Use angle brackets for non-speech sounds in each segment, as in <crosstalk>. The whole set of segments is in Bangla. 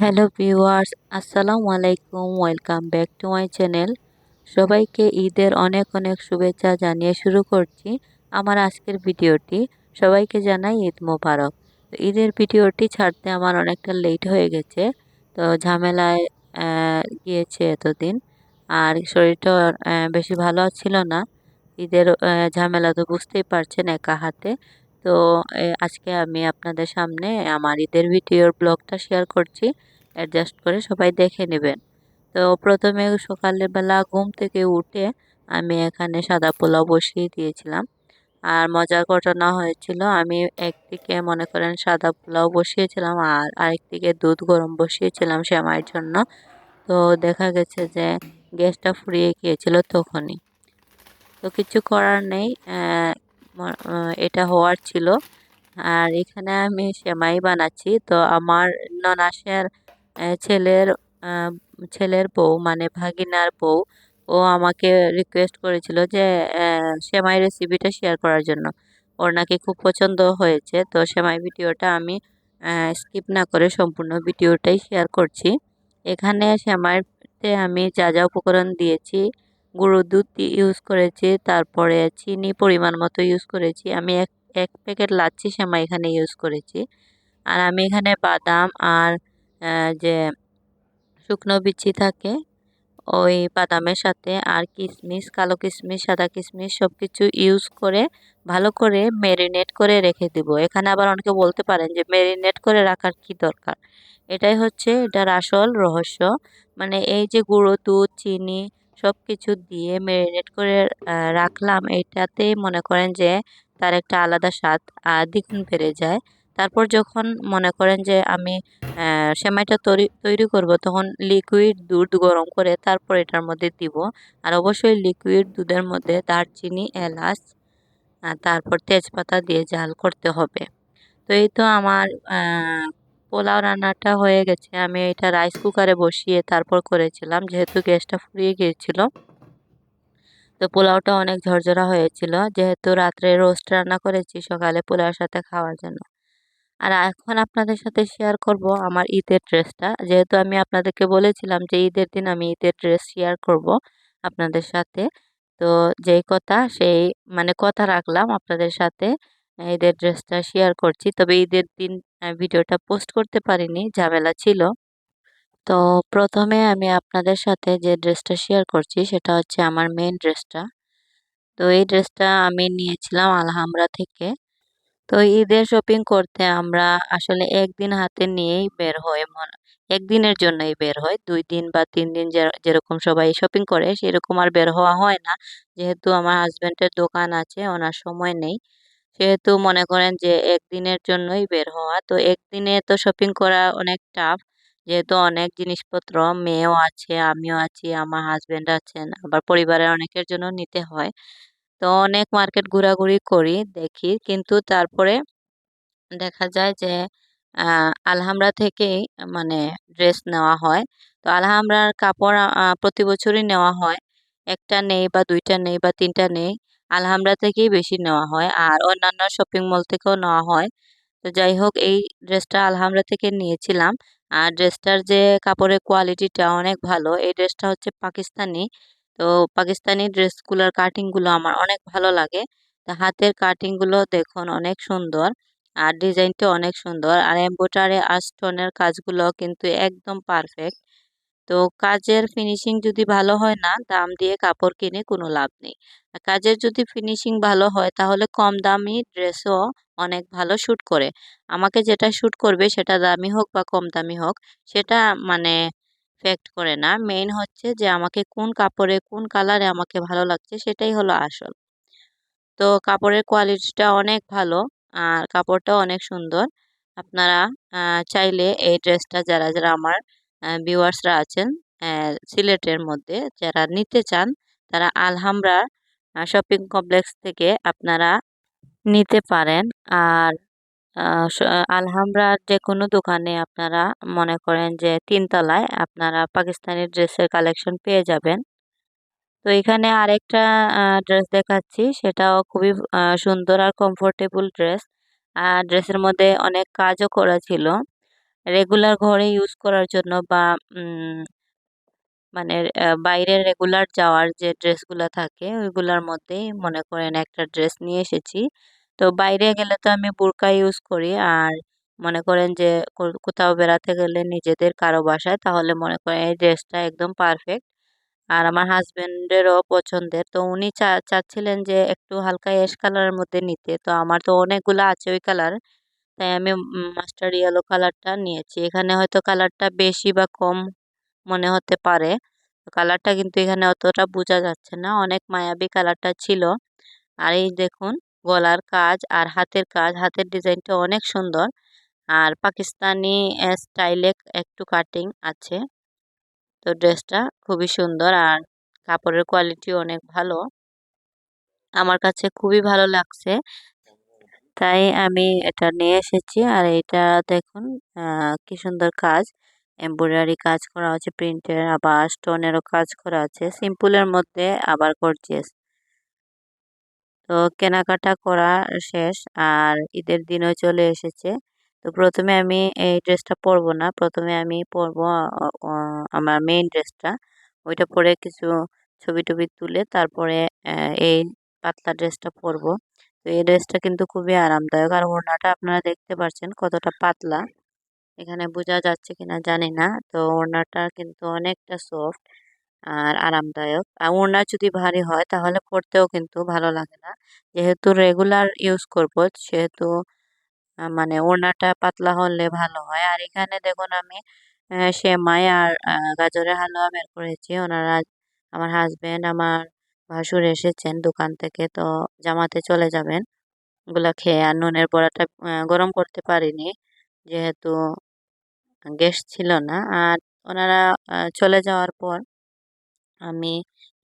হ্যালো ভিউয়ার্স, আসসালামু আলাইকুম, welcome back to my channel. সবাইকে ঈদের অনেক অনেক শুভেচ্ছা জানিয়ে শুরু করছি আমার আজকের ভিডিওটি। সবাইকে জানাই ঈদ মোবারক। তো ঈদের ভিডিওটি ছাড়তে আমার অনেকটা লেট হয়ে গেছে, তো ঝামেলায় গিয়েছে এতদিন। আর শরীরটা বেশি ভালো ছিল না। ঈদের ঝামেলা তো বুঝতেই পারছেন একা হাতে। তো আজকে আমি আপনাদের সামনে আমার ঈদের ভিডিওর ব্লগটা শেয়ার করছি। অ্যাডজাস্ট করে সবাই দেখে নেবেন। তো, প্রথমে সকালবেলা ঘুম থেকে উঠে আমি এখানে সাদা পোলাও বসিয়ে দিয়েছিলাম। আর মজার ঘটনা হয়েছিল, আমি একদিকে মনে করেন সাদা পোলাও বসিয়েছিলাম আর আরেকদিকে দুধ গরম বসিয়েছিলাম শ্যামাইয়ের জন্য। তো, দেখা গেছে যে গ্যাসটা ফুরিয়ে গিয়েছিল তখনই। তো, কিছু করার নেই এটা হওয়ার ছিল। আর এখানে আমি সেমাই বানাচ্ছি। তো আমার ননাসের ছেলের ছেলের বউ মানে ভাগিনার বউ, ও আমাকে রিকোয়েস্ট করেছিল যে সেমাই রেসিপিটা শেয়ার করার জন্য। ওর নাকি খুব পছন্দ হয়েছে। তো সেমাই ভিডিওটা আমি স্কিপ না করে সম্পূর্ণ ভিডিওটাই শেয়ার করছি। এখানে সেমাইতে আমি যা যা উপকরণ দিয়েছি গুঁড়ো দুধ ইউজ করেছি। তারপরে চিনি পরিমাণ মতো ইউজ করেছি। আমি এক এক প্যাকেট লাচ্ছি সেমাই এখানে ইউজ করেছি। আর আমি এখানে বাদাম আর যে শুকনো বিচি থাকে, ওই বাদামের সাথে আর কিশমিশ কালো কিশমিশ সাদা কিশমিশ সব কিছু ইউজ করে, ভালো করে ম্যারিনেট করে রেখে দিব। এখানে আবার অনেকে বলতে পারেন যে ম্যারিনেট করে রাখার কি দরকার? এটাই হচ্ছে, এটার আসল রহস্য। মানে এই যে গুঁড়ো দুধ, চিনি সব কিছু দিয়ে ম্যারিনেট করে রাখলাম। এটাতে মনে করেন যে তার একটা আলাদা স্বাদ দ্বিগুণ বেড়ে যায়। তারপর যখন মনে করেন যে আমি সেমাইটা তৈরি তৈরি করব, তখন লিকুইড দুধ গরম করে তারপর এটার মধ্যে দিব। আর অবশ্যই লিকুইড দুধের মধ্যে দারচিনি, এলাচ তারপর তেজপাতা দিয়ে জাল করতে হবে। তো এই তো আমার পোলাও রান্নাটা হয়ে গেছে। আমি এটা রাইস কুকারে বসিয়ে তারপর করেছিলাম, যেহেতু গ্যাসটা ফুরিয়ে গিয়েছিল। তো পোলাওটা অনেক ঝরঝরা হয়েছিল, যেহেতু রাত্রে রোস্ট রান্না করেছি সকালে পোলাওর সাথে খাওয়ার জন্য। আর এখন আপনাদের সাথে শেয়ার করব আমার ঈদের ড্রেসটা যেহেতু আমি আপনাদেরকে বলেছিলাম যে ঈদের দিন আমি ঈদের ড্রেস শেয়ার করব আপনাদের সাথে, তো যেই কথা সেই মানে কথা রাখলাম আপনাদের সাথে। ঈদের ড্রেসটা শেয়ার করছি। তবে ঈদের দিন ভিডিওটা পোস্ট করতে পারিনি, ঝামেলা ছিল। তো প্রথমে আমি আপনাদের সাথে যে ড্রেসটা শেয়ার করছি, সেটা হচ্ছে আমার মেন ড্রেসটা। তো এই ড্রেসটা আমি নিয়েছিলাম আলহামরা থেকে। তো ঈদের শপিং করতে আমরা আসলে একদিন হাতে নিয়েই বের হই একদিনের জন্যই বের হয় দুই দিন বা তিন দিন যেরকম সবাই শপিং করে, সেরকম আর বের হওয়া হয় না। যেহেতু আমার হাজব্যান্ডের দোকান আছে, ওনার সময় নেই। সেহেতু মনে করেন যে একদিনের জন্যই বের হওয়া, তো একদিনে তো শপিং করা অনেক টাফ যেহেতু অনেক জিনিসপত্র, মেয়েও আছে, আমিও আছি, আমার হাজব্যান্ড আছেন, আবার পরিবারের অনেকের জন্য নিতে হয়। তো অনেক মার্কেট ঘোরাঘুরি করি, দেখি। কিন্তু তারপরে দেখা যায় যে আলহামরা থেকেই মানে ড্রেস নেওয়া হয়। তো আলহামরার কাপড় প্রতি বছরই নেওয়া হয়। একটা নেই বা দুইটা নেই বা তিনটা নেই। আলহামরা থেকেই বেশি নেওয়া হয় আর অন্যান্য শপিং মল থেকেও নেওয়া হয়। তো যাই হোক, এই ড্রেসটা আলহামরা থেকে নিয়েছিলাম। আর ড্রেসটার যে কাপড়ের কোয়ালিটিটা অনেক ভালো, এই ড্রেসটা হচ্ছে পাকিস্তানি। তো পাকিস্তানি ড্রেসগুলোর কাটিংগুলো আমার অনেক ভালো লাগে। তো হাতের কাটিংগুলো দেখুন অনেক সুন্দর আর ডিজাইনটা অনেক সুন্দর। আর এম্বোটারি আর স্টোনের কাজগুলো কিন্তু একদম পারফেক্ট তো কাজের ফিনিশিং যদি ভালো হয় না, দাম দিয়ে কাপড় কিনে কোনো লাভ নেই। কাজের যদি ফিনিশিং ভালো হয়, তাহলে কম দামি ড্রেসও অনেক ভালো শ্যুট করে। আমাকে যেটা শ্যুট করবে, সেটা দামি হোক বা কম দামি হোক, সেটা মানে ফ্যাক্ট করে না। মেইন হচ্ছে যে আমাকে কোন কাপড়ে কোন কালারে আমাকে ভালো লাগছে, সেটাই হলো আসল। তো কাপড়ের কোয়ালিটিটা অনেক ভালো, আর কাপড়টাও অনেক সুন্দর। আপনারা চাইলে এই ড্রেসটা যারা যারা আমার ভিউয়ার্সরা আছেন সিলেটের মধ্যে, যারা নিতে চান, তারা আলহামরা শপিং কমপ্লেক্স থেকে আপনারা নিতে পারেন। আর আলহামরার যে কোনো দোকানে আপনারা মনে করেন যে তিনতলায় আপনারা পাকিস্তানি ড্রেসের কালেকশন পেয়ে যাবেন। তো এখানে আরেকটা ড্রেস দেখাচ্ছি, সেটাও খুবই সুন্দর আর কমফোর্টেবল ড্রেস আর ড্রেসের মধ্যে অনেক কাজও করা ছিল। রেগুলার ঘরে ইউজ করার জন্য বা মানে বাইরে রেগুলার যাওয়ার যে ড্রেসগুলো থাকে, ওইগুলোর মধ্যেই মনে করেন একটা ড্রেস নিয়ে এসেছি। তো বাইরে গেলে তো আমি বোরকা ইউজ করি আর মনে করেন যে কোথাও বেড়াতে গেলে নিজেদের কারও বাসায়, তাহলে মনে করেন এই ড্রেসটা একদম পারফেক্ট আর আমার হাজব্যান্ডেরও পছন্দের। তো উনি চা, চাচ্ছিলেন যে একটু হালকা অ্যাশ কালারের মধ্যে নিতে। তো আমার তো অনেকগুলো আছে ওই কালার তাই আমি মাস্টার ইয়েলো কালারটা নিয়েছি। এখানে হয়তো কালারটা বেশি বা কম মনে হতে পারে। কালারটা কিন্তু এখানে অতটা বোঝা যাচ্ছে না। অনেক মায়াবী কালারটা ছিল। আর এই দেখুন, গলার কাজ আর হাতের কাজ। হাতের ডিজাইনটা অনেক সুন্দর। আর পাকিস্তানি স্টাইলে একটু কাটিং আছে। তো ড্রেসটা খুবই সুন্দর আর কাপড়ের কোয়ালিটি অনেক ভালো। আমার কাছে খুবই ভালো লাগছে। তাই আমি এটা নিয়ে এসেছি। আর এটা দেখুন কি সুন্দর কাজ। এমব্রয়ডারি কাজ করা আছে প্রিন্টের, আবার স্টোনেরও কাজ করা আছে সিম্পলের মধ্যে আবার গর্জিয়াস। তো কেনাকাটা করা শেষ, আর ঈদের দিনও চলে এসেছে। তো প্রথমে আমি এই ড্রেসটা পরবো না। প্রথমে আমি পরবো আমার মেইন ড্রেসটা। ওইটা পরে কিছু ছবি টবি তুলে তারপরে এই পাতলা ড্রেসটা পরবো। তো এই ড্রেসটা কিন্তু খুবই আরামদায়ক। আর ওড়নাটা আপনারা দেখতে পাচ্ছেন কতটা পাতলা। এখানে বোঝা যাচ্ছে কিনা জানি না। তো ওড়নাটা কিন্তু অনেকটা সফট আর আরামদায়ক। আর ওড়না যদি ভারী হয় তাহলে পরতেও কিন্তু ভালো লাগে না। যেহেতু রেগুলার ইউজ করব, সেহেতু মানে ওড়নাটা পাতলা হলে ভালো হয়। আর এখানে দেখুন আমি সেমাই আর গাজরের হালুয়া বের করেছি। ওনারা, আমার হাজব্যান্ড আমার ভাসুর এসেছেন দোকান থেকে, তো জামাতে চলে যাবেন। ওগুলা খেয়ে আর নুনের বড়াটা গরম করতে পারিনি। যেহেতু গ্যাস ছিল না, আর ওনারা চলে যাওয়ার পর আমি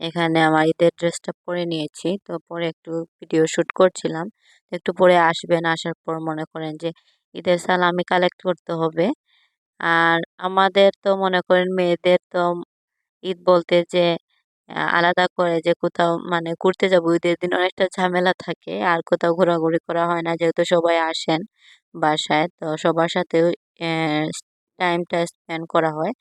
এখানে আমার ঈদের ড্রেসটা পরে নিয়েছি। তো পরে একটু ভিডিও শ্যুট করছিলাম। একটু পরে আসবেন, আসার পর মনে করেন যে ঈদের সালামি কালেক্ট করতে হবে। আর আমাদের তো মনে করেন মেয়েদের তো ঈদ বলতে যে আলাদা করে যে কোথাও মানে ঘুরতে যাব, ঈদের দিন অনেকটা ঝামেলা থাকে। আর কোথাও ঘোরাঘুরি করা হয় না, যেহেতু সবাই আসেন বাসায়, তো সবার সাথে টাইমটা স্পেন্ড করা হয়।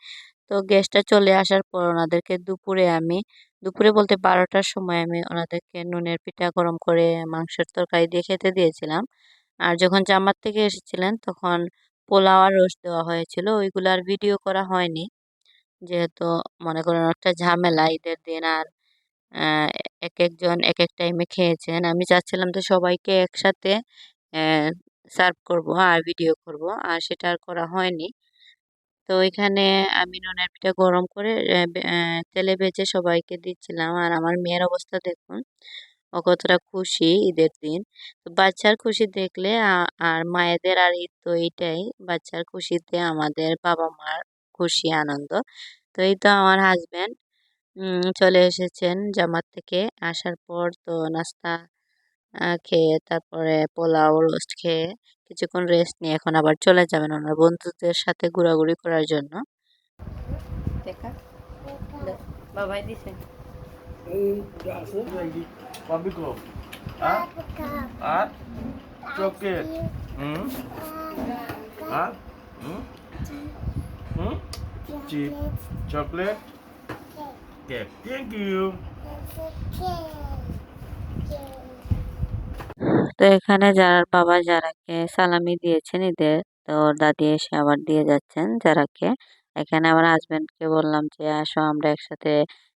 তো গেস্টটা চলে আসার পর ওনাদেরকে দুপুরে আমি, দুপুরে বলতে বারোটার সময় আমি ওনাদেরকে নুনের পিঠা গরম করে মাংসের তরকারি দিয়ে খেতে দিয়েছিলাম। আর যখন জামার থেকে এসেছিলেন, তখন পোলাও আর রোস্ট দেওয়া হয়েছিল। ওইগুলো আর ভিডিও করা হয়নি। যেহেতু মনে করেন একটা ঝামেলা ঈদের দিন আর এক একজন এক এক টাইমে খেয়েছেন, আমি চাচ্ছিলাম তো সবাইকে একসাথে সার্ভ করব আর ভিডিও করব, আর সেটা আর করা হয়নি। তো এখানে আমি ননের পিঠা গরম করে তেলে ভেজে সবাইকে দিচ্ছিলাম, আর আমার মেয়ের অবস্থা দেখুন, ও কতটা খুশি ঈদের দিন। তো বাচ্চার খুশি দেখলে আর মায়েদের আর ঈদ তো এইটাই বাচ্চার খুশিতে আমাদের বাবা মার খুশি আনন্দ তো এই তো আমার হাজব্যান্ড চলে এসেছেন জামাত থেকে আসার পর তো নাস্তা খেয়ে তারপরে পোলাও রোস্ট খেয়ে কিছুক্ষণ রেস্ট নিয়ে এখন আবার চলে যাবেন ওনার বন্ধুদের সাথে ঘোরাঘুরি করার জন্য দেখা বাবাই দিছে Popcorn. Hả? Hả? Chocolate. Ừ. Chip. Chocolate. Cake. Thank you. তো এখানে যার বাবা যারাকে সালামি দিয়েছেন ঈদের, তো দাদি এসে আবার দিয়ে যাচ্ছেন যারাকে এখানে আমার হাজব্যান্ডকে বললাম যে, আসো, আমরা একসাথে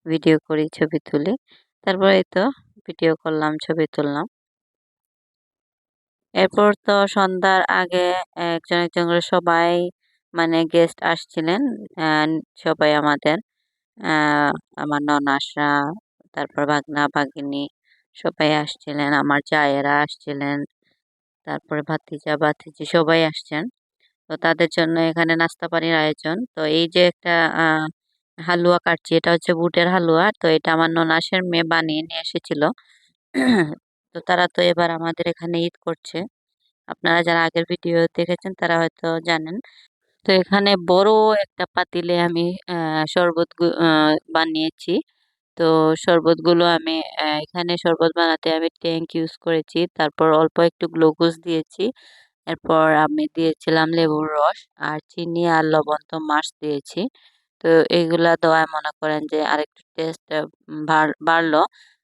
ভিডিও করি, ছবি তুলি তারপরে তো ভিডিও করলাম, ছবি তুললাম এরপর তো সন্ধ্যার আগে একজন একজন সবাই মানে গেস্ট আসছিলেন সবাই আমাদের আমার ননাসরা তারপর ভাগনা, ভাগিনী সবাই আসছিলেন, আমার চায়েরা আসছিলেন, তারপরে ভাতিজা, ভাতিজি সবাই আসছেন। তো তাদের জন্য এখানে নাস্তা পানির আয়োজন। তো এই যে একটা হালুয়া কাটছি, এটা হচ্ছে বুটের হালুয়া। তো এটা আমার ননাসের মেয়ে বানিয়ে নিয়ে এসেছিল। <clears throat> তো তারা তো এবার আমাদের এখানে ঈদ করছে। আপনারা যারা আগের ভিডিও দেখেছেন তারা হয়তো জানেন। তো এখানে বড় একটা পাতিলে আমি শরবত বানিয়েছি। তো শরবতগুলো আমি এখানে শরবত বানাতে আমি ট্যাঙ্ক ইউজ করেছি। তারপর অল্প একটু গ্লুকোজ দিয়েছি। এরপর আমি দিয়েছিলাম লেবুর রস আর চিনি আর লবণ তো মাছ দিয়েছি। তো এইগুলা দেওয়ায় মনে করেন যে আরেকটু টেস্ট বাড়লো।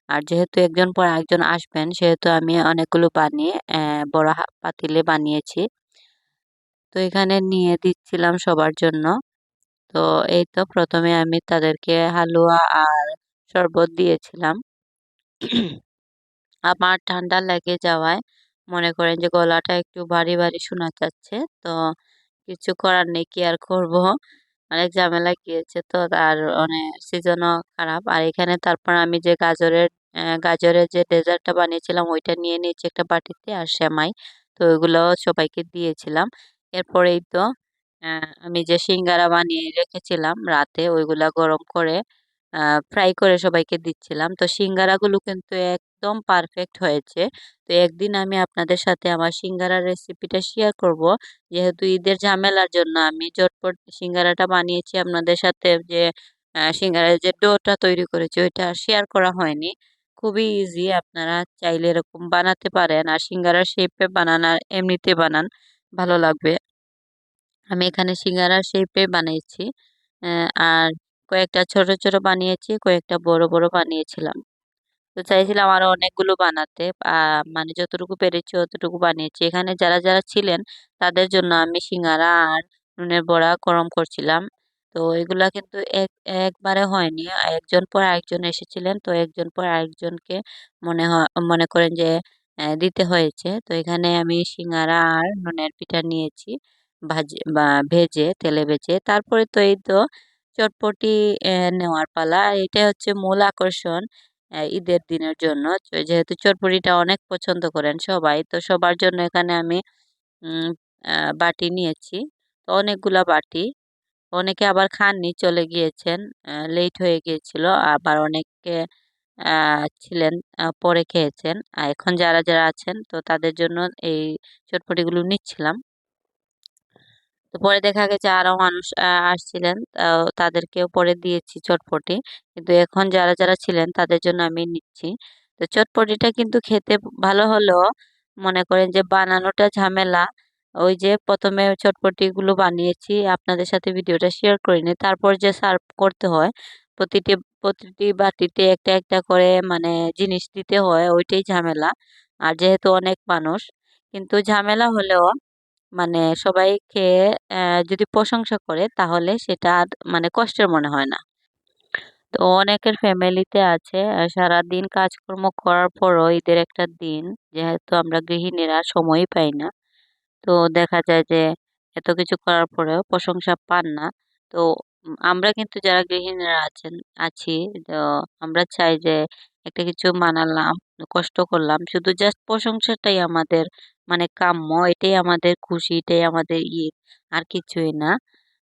আর যেহেতু একজন পর একজন আসবেন, সেহেতু আমি অনেকগুলো বানিয়ে বড় পাতিলে বানিয়েছি। তো এখানে নিয়ে দিচ্ছিলাম সবার জন্য। তো এই তো প্রথমে আমি তাদেরকে হালুয়া আর শরবত দিয়েছিলাম। আমার ঠান্ডা লেগে যাওয়ায় মনে করেন যে গলাটা একটু ভারী ভারী শোনা যাচ্ছে। তো কিছু করার নেই, কি আর করব? অনেক ঝামেলা গিয়েছে তো, আর অনেক সিজনও খারাপ। আর এখানে তারপর আমি যে গাজরের গাজরের যে ডেজার্টটা বানিয়েছিলাম, ওইটা নিয়ে নিয়েছি একটা বাটিতে আর সেমাই। তো ওইগুলো সবাইকে দিয়েছিলাম। এরপরেই তো আমি যে সিঙ্গারা বানিয়ে রেখেছিলাম রাতে, ওইগুলা গরম করে ফ্রাই করে সবাইকে দিচ্ছিলাম। তো সিঙ্গারাগুলো কিন্তু একদম পারফেক্ট হয়েছে। তো একদিন আমি আপনাদের সাথে আমার সিঙ্গারার রেসিপিটা শেয়ার করব। যেহেতু ঈদের ঝামেলার জন্য আমি চটপট সিঙ্গারাটা বানিয়েছি আপনাদের সাথে যে সিঙ্গারার যে ডোটা তৈরি করেছি ওইটা শেয়ার করা হয়নি। খুবই ইজি আপনারা চাইলে এরকম বানাতে পারেন। আর সিঙ্গারার শেপে বানান আর এমনিতে বানান। ভালো লাগবে। আমি এখানে সিঙ্গারার শেপে বানিয়েছি। আর কয়েকটা ছোট ছোট বানিয়েছি, কয়েকটা বড় বড় বানিয়েছিলাম। তো চাইছিলাম আরও অনেকগুলো বানাতে। মানে যতটুকু পেরেছি অতটুকু বানিয়েছি। এখানে যারা যারা ছিলেন, তাদের জন্য আমি সিঙ্গারা আর নুনের বড়া গরম করছিলাম। তো এগুলা কিন্তু এক, একবারে হয়নি। একজন পর আরেকজন এসেছিলেন। তো একজন পর আরেকজনকে মনে হয় মনে করেন যে দিতে হয়েছে। তো এখানে আমি সিঙ্গারা আর নুনের পিঠা নিয়েছি। ভাজে বা ভেজে, তেলে ভেজে। তারপরে তো এই তো চটপটি নেওয়ার পালা। এটা হচ্ছে মূল আকর্ষণ ঈদের দিনের জন্য। যেহেতু চটপটিটা অনেক পছন্দ করেন সবাই, তো সবার জন্য এখানে আমি বাটি নিয়েছি। তো অনেকগুলা বাটি। অনেকে আবার খাননি, চলে গিয়েছেন লেট হয়ে গিয়েছিল। আবার অনেকে ছিলেন পরে খেয়েছেন। আর এখন যারা যারা আছেন, তো তাদের জন্য এই চটপটিগুলো নিচ্ছিলাম। তো পরে দেখা গেছে আরও মানুষ আসছিলেন। তাদেরকেও পরে দিয়েছি চটপটি। কিন্তু এখন যারা যারা ছিলেন, তাদের জন্য আমি নিচ্ছি। তো চটপটিটা কিন্তু খেতে ভালো হলেও মনে করেন যে বানানোটা ঝামেলা। ওই যে প্রথমে চটপটিগুলো বানিয়েছি, আপনাদের সাথে ভিডিওটা শেয়ার করিনি। তারপর যে সার্ভ করতে হয়, প্রতিটি প্রতিটি বাটিতে একটা একটা করে মানে জিনিস দিতে হয়, ওইটাই ঝামেলা। আর যেহেতু অনেক মানুষ, কিন্তু ঝামেলা হলেও মানে সবাই খেয়ে যদি প্রশংসা করে, তাহলে সেটা আর মানে কষ্টের মনে হয় না। তো অনেকের ফ্যামিলিতে আছে সারাদিন কাজকর্ম করার পরও ঈদের একটা দিন, যেহেতু আমরা গৃহিণীরা সময়ই পাই না। তো দেখা যায় যে, এত কিছু করার পরেও প্রশংসা পান না। তো আমরা কিন্তু যারা গৃহিণীরা আছেন, আছি, তো আমরা চাই যে একটা কিছু মানালাম, কষ্ট করলাম। শুধু জাস্ট প্রশংসাটাই আমাদের মানে কাম্য, এটাই আমাদের খুশি, এটাই আমাদের ঈদ আর কিছুই না।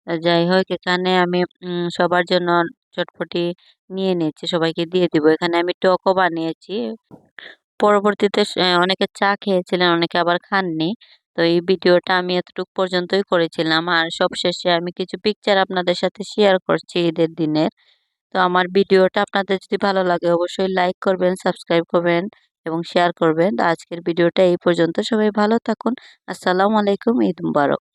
যাই হোক, এখানে আমি সবার জন্য চটপটি নিয়ে নিয়েছি সবাইকে দিয়ে দিব। এখানে আমি টকও বানিয়েছি। পরবর্তীতে অনেকে চা খেয়েছিলেন, অনেকে আবার খাননি। তো এই ভিডিওটা আমি এতটুকু পর্যন্তই করেছিলাম। আর সবশেষে আমি কিছু পিকচার আপনাদের সাথে শেয়ার করছি ঈদের দিনের। তো আমার ভিডিওটা আপনাদের যদি ভালো লাগে অবশ্যই লাইক করবেন সাবস্ক্রাইব করবেন এবং শেয়ার করবেন। আজকের ভিডিওটা এই পর্যন্ত। সবাই ভালো থাকুন। আসসালামু আলাইকুম। ঈদ মুবারক।